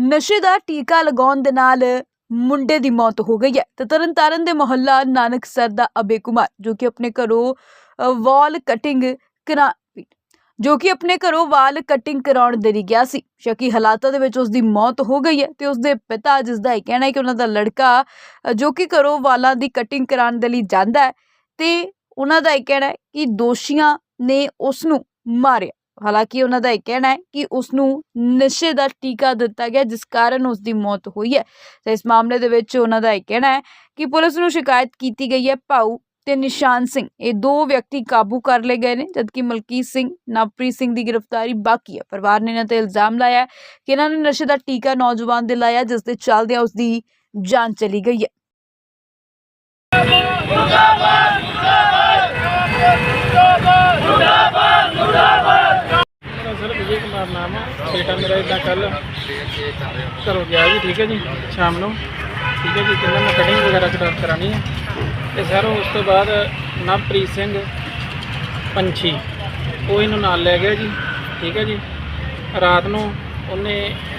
ਨਸ਼ੇ ਦਾ ਟੀਕਾ ਲਗਾਉਣ ਦੇ ਨਾਲ ਮੁੰਡੇ ਦੀ ਮੌਤ ਹੋ ਗਈ ਹੈ। ਤੇ ਤਰਨਤਾਰਨ ਦੇ ਮੁਹੱਲਾ ਨਾਨਕਸਰ ਦਾ ਅਬੇ ਕੁਮਾਰ, ਜੋ ਕਿ ਆਪਣੇ ਘਰੋਂ ਵਾਲ ਕਟਿੰਗ ਕਰਾ, ਜੋ ਕਿ ਆਪਣੇ ਘਰੋਂ ਵਾਲ ਕਟਿੰਗ ਕਰਾਉਣ ਦੇ ਲਈ ਗਿਆ ਸੀ। ਸ਼ੱਕੀ ਹਾਲਾਤਾਂ ਦੇ ਵਿੱਚ ਉਸ ਦੀ ਮੌਤ ਹੋ ਗਈ ਹੈ ਤੇ ਉਸ ਦੇ ਪਿਤਾ, ਜਿਸ ਦਾ ਇਹ ਕਹਿਣਾ ਹੈ ਕਿ ਉਹਨਾਂ ਦਾ ਲੜਕਾ ਜੋ ਕਿ ਘਰੋਂ ਵਾਲਾਂ ਦੀ ਕਟਿੰਗ ਕਰਾਉਣ ਦੇ ਲਈ ਜਾਂਦਾ ਹੈ, ਤੇ ਉਹਨਾਂ ਦਾ ਇਹ ਕਹਿਣਾ ਹੈ ਕਿ ਦੋਸ਼ੀਆਂ ਨੇ ਉਸ ਨੂੰ ਮਾਰਿਆ। ਹਾਲਾਂਕਿ ਉਹਨਾਂ ਦਾ ਇਹ ਕਹਿਣਾ ਹੈ ਕਿ ਉਸ ਨੂੰ ਨਸ਼ੇ ਦਾ ਟੀਕਾ ਦਿੱਤਾ ਗਿਆ, ਜਿਸ ਕਾਰਨ ਉਸ ਦੀ ਮੌਤ ਹੋਈ ਹੈ। ਤੇ ਇਸ ਮਾਮਲੇ ਦੇ ਵਿੱਚ ਉਹਨਾਂ ਦਾ ਇਹ ਕਹਿਣਾ ਹੈ ਕਿ ਪੁਲਿਸ ਨੂੰ ਸ਼ਿਕਾਇਤ ਕੀਤੀ ਗਈ ਹੈ ਭਾਊ ਤੇ ਨਿਸ਼ਾਨ ਸਿੰਘ। ਇਹ ਦੋ ਵਿਅਕਤੀ ਕਾਬੂ ਕਰ ਲਏ ਗਏ ਨੇ, ਜਦਕਿ ਮਲਕੀਤ ਸਿੰਘ, ਨਵਪ੍ਰੀਤ ਸਿੰਘ ਦੀ ਗ੍ਰਿਫਤਾਰੀ ਬਾਕੀ ਹੈ। ਪਰਿਵਾਰ ਨੇ ਇਹਨਾਂ ਤੇ ਇਲਜ਼ਾਮ ਲਾਇਆ ਕਿ ਇਹਨਾਂ ਨੇ ਨਸ਼ੇ ਦਾ ਟੀਕਾ ਨੌਜਵਾਨ ਦੇ ਲਾਇਆ, ਜਿਸ ਦੇ ਚੱਲਦਿਆਂ ਉਸ ਦੀ ਜਾਨ ਚਲੀ ਗਈ ਹੈ ਮੇਰਾ ਸਰ ਵਿਜੇ ਕੁਮਾਰ ਨਾਮ ਆ। ਬੇਟਾ ਮੇਰਾ ਇਦਾਂ ਕੱਲ ਘਰੋਂ ਗਿਆ ਜੀ, ਠੀਕ ਹੈ ਜੀ, ਸ਼ਾਮ ਨੂੰ। ਠੀਕ ਹੈ ਜੀ ਕਹਿੰਦਾ ਮੈਂ ਕਟਿੰਗ ਵਗੈਰਾ ਕਰਾ ਕਰਾਣੀ ਹੈ ਤੇ ਸਰ ਉਸ ਤੋਂ ਬਾਅਦ ਨਵਪ੍ਰੀਤ ਸਿੰਘ ਪੰਛੀ, ਉਹ ਇਹਨੂੰ ਨਾਲ ਲੈ ਗਿਆ ਜੀ, ਠੀਕ ਹੈ ਜੀ। ਰਾਤ ਨੂੰ ਉਹਨੇ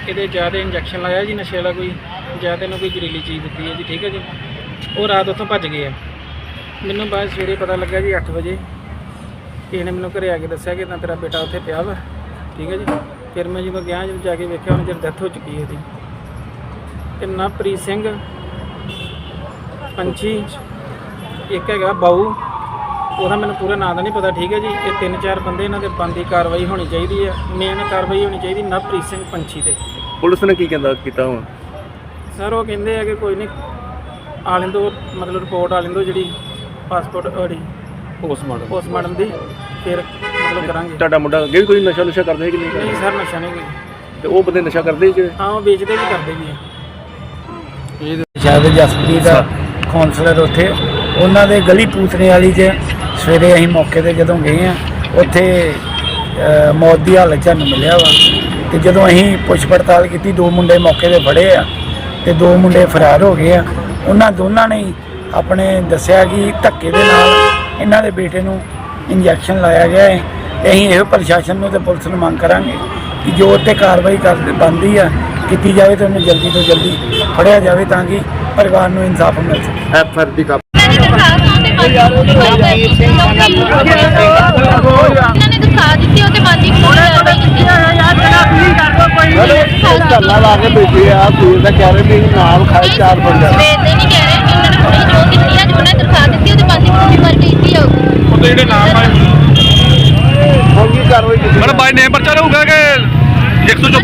ਇਹਦੇ ਜ਼ਿਆਦਾ ਇੰਜੈਕਸ਼ਨ ਲਾਇਆ ਜੀ, ਨਸ਼ੇ ਵਾਲਾ ਕੋਈ, ਜ਼ਿਆਦਾ ਨੂੰ ਕੋਈ ਜ਼ਹਿਰੀਲੀ ਚੀਜ਼ ਦਿੱਤੀ ਹੈ ਜੀ, ਠੀਕ ਹੈ ਜੀ। ਉਹ ਰਾਤ ਉੱਥੋਂ ਭੱਜ ਗਏ ਆ। ਮੈਨੂੰ ਬਾਅਦ ਸਵੇਰੇ ਪਤਾ ਲੱਗਾ ਜੀ 8 ਵਜੇ। ਕਿਸੇ ਨੇ ਮੈਨੂੰ ਘਰੇ ਆ ਕੇ ਦੱਸਿਆ ਕਿ ਤਾਂ ਤੇਰਾ ਬੇਟਾ ਉੱਥੇ ਪਿਆ ਵਾ। ਠੀਕ ਹੈ ਜੀ। ਫਿਰ ਮੈਂ ਜਦੋਂ ਗਿਆ ਜਦੋਂ ਜਾ ਕੇ ਵੇਖਿਆ ਉਹਨਾਂ ਚਿਰ ਡੈਥ ਹੋ ਚੁੱਕੀ ਹੈ ਇਹਦੀ। ਤੇ ਨਵਪ੍ਰੀਤ ਸਿੰਘ ਪੰਛੀ ਇੱਕ ਹੈਗਾ ਬਾਊ। ਉਹਦਾ ਮੈਨੂੰ ਪੂਰਾ ਨਾਂ ਦਾ ਨਹੀਂ ਪਤਾ ਠੀਕ ਹੈ ਜੀ। ਇਹ ਤਿੰਨ ਚਾਰ ਬੰਦੇ ਇਹਨਾਂ ਦੇ ਬੰਦੀ ਕਾਰਵਾਈ ਹੋਣੀ ਚਾਹੀਦੀ ਹੈ। ਮੇਨ ਕਾਰਵਾਈ ਹੋਣੀ ਚਾਹੀਦੀ ਨਵਪ੍ਰੀਤ ਸਿੰਘ ਪੰਛੀ ਤੇ। ਪੁਲਿਸ ਨੇ ਕੀ ਕਹਿੰਦਾ ਕੀਤਾ ਹੁਣ? ਸਰ ਉਹ ਕਹਿੰਦੇ ਆ ਕਿ ਕੋਈ ਨਹੀਂ ਆ ਲੈਂਦੋ ਮਤਲਬ ਰਿਪੋਰਟ ਆ ਲੈਂਦੋ ਜਿਹੜੀ ਪਾਸਪੋਰਟ ਅੜੀ ਪੋਸਟਮਾਰਟਮ ਪੋਸਟਮਾਰਟਮ ਦੀ। ਫਿਰ ਕਰਾਂਗੇ। ਤੁਹਾਡਾ ਮੁੰਡਾ ਅੱਗੇ ਵੀ ਕੋਈ ਨਸ਼ਾ ਨੁਸ਼ਾ ਕਰਦਾ ਹੈ ਕਿ ਨਹੀਂ? ਨਹੀਂ ਸਰ ਨਸ਼ਾ ਨਹੀਂ। ਕੋਈ ਤੇ ਉਹ ਬੰਦੇ ਨਸ਼ਾ ਕਰਦੇ ਹੀ ਕਿ ਹਾਂ ਉਹ ਵੇਚਦੇ ਵੀ ਕਰਦੇ ਵੀ ਆ। ਸ਼ਾਇਦ ਜਸਪ੍ਰੀਤ ਦਾ ਕਾਉਂਸਲਰ ਉੱਥੇ। ਉਹਨਾਂ ਦੇ ਗਲੀ ਪੂਤਨੇ ਵਾਲੀ 'ਚ ਸਵੇਰੇ ਅਸੀਂ ਮੌਕੇ ਤੇ ਜਦੋਂ ਗਏ ਆ ਉੱਥੇ ਮੌਤ ਦੀ ਹਾਲਤ 'ਚ ਸਾਨੂੰ ਮਿਲਿਆ ਵਾ। ਤੇ ਜਦੋਂ ਅਸੀਂ ਪੁੱਛ ਪੜਤਾਲ ਕੀਤੀ ਦੋ ਮੁੰਡੇ ਮੌਕੇ ਤੇ ਫੜੇ ਆ ਤੇ ਦੋ ਮੁੰਡੇ ਫਰਾਰ ਹੋ ਗਏ ਆ। ਉਹਨਾਂ ਦੋਨਾਂ ਨੇ ਆਪਣੇ ਦੱਸਿਆ ਕਿ ਧੱਕੇ ਦੇ ਨਾਲ ਇਹਨਾਂ ਦੇ ਬੇਟੇ ਨੂੰ ਇੰਜੈਕਸ਼ਨ ਲਾਇਆ ਗਿਆ ਹੈ। ਅਸੀਂ ਇਹੋ ਪ੍ਰਸ਼ਾਸਨ ਨੂੰ ਤੇ ਪੁਲਿਸ ਨੂੰ ਮੰਗ ਕਰਾਂਗੇ ਕਿ ਜੋ ਉੱਤੇ ਕਾਰਵਾਈ ਕਰ ਬੰਦੀ ਆ, ਕੀਤੀ ਜਾਵੇ ਤੇ ਉਹਨੂੰ ਜਲਦੀ ਤੋਂ ਜਲਦੀ ਫੜਿਆ ਜਾਵੇ ਤਾਂ ਕਿ ਪਰਿਵਾਰ ਨੂੰ ਇਨਸਾਫ ਮਿਲ ਸਕੇ। ਐਫ ਆਰ ਦੀ ਧਰਨਾ ਲਾ ਕੇ ਬੈਠੇ ਆ ਪੂਰੇ ਦਾ ਕਹਿ ਰਹੇ ਵੀ ਨਾਮ ਖਾਏ ਚਾਰ ਬੰਦੇ ਨਹੀਂ ਕਹਿ ਰਹੇ ਕਿ ਉਹਨਾਂ ਨੇ ਜੋ ਕੀਤੀ ਆ ਜੋ ਉਹਨੇ ਦਿਖਾ ਦਿੱਤੀ ਉਹਦੇ ਬੰਦੀ ਕੋਲ ਪਰ ਕੀਤੀ ਜਾਊਗੀ ਉਹਦੇ ਜਿਹੜੇ ਨਾਮ ਆ ਬਾਈ ਨੇਮ ਪਰਚਾ ਰਹੂਗਾ ਕਿ 124 ਉਹਨਾਂ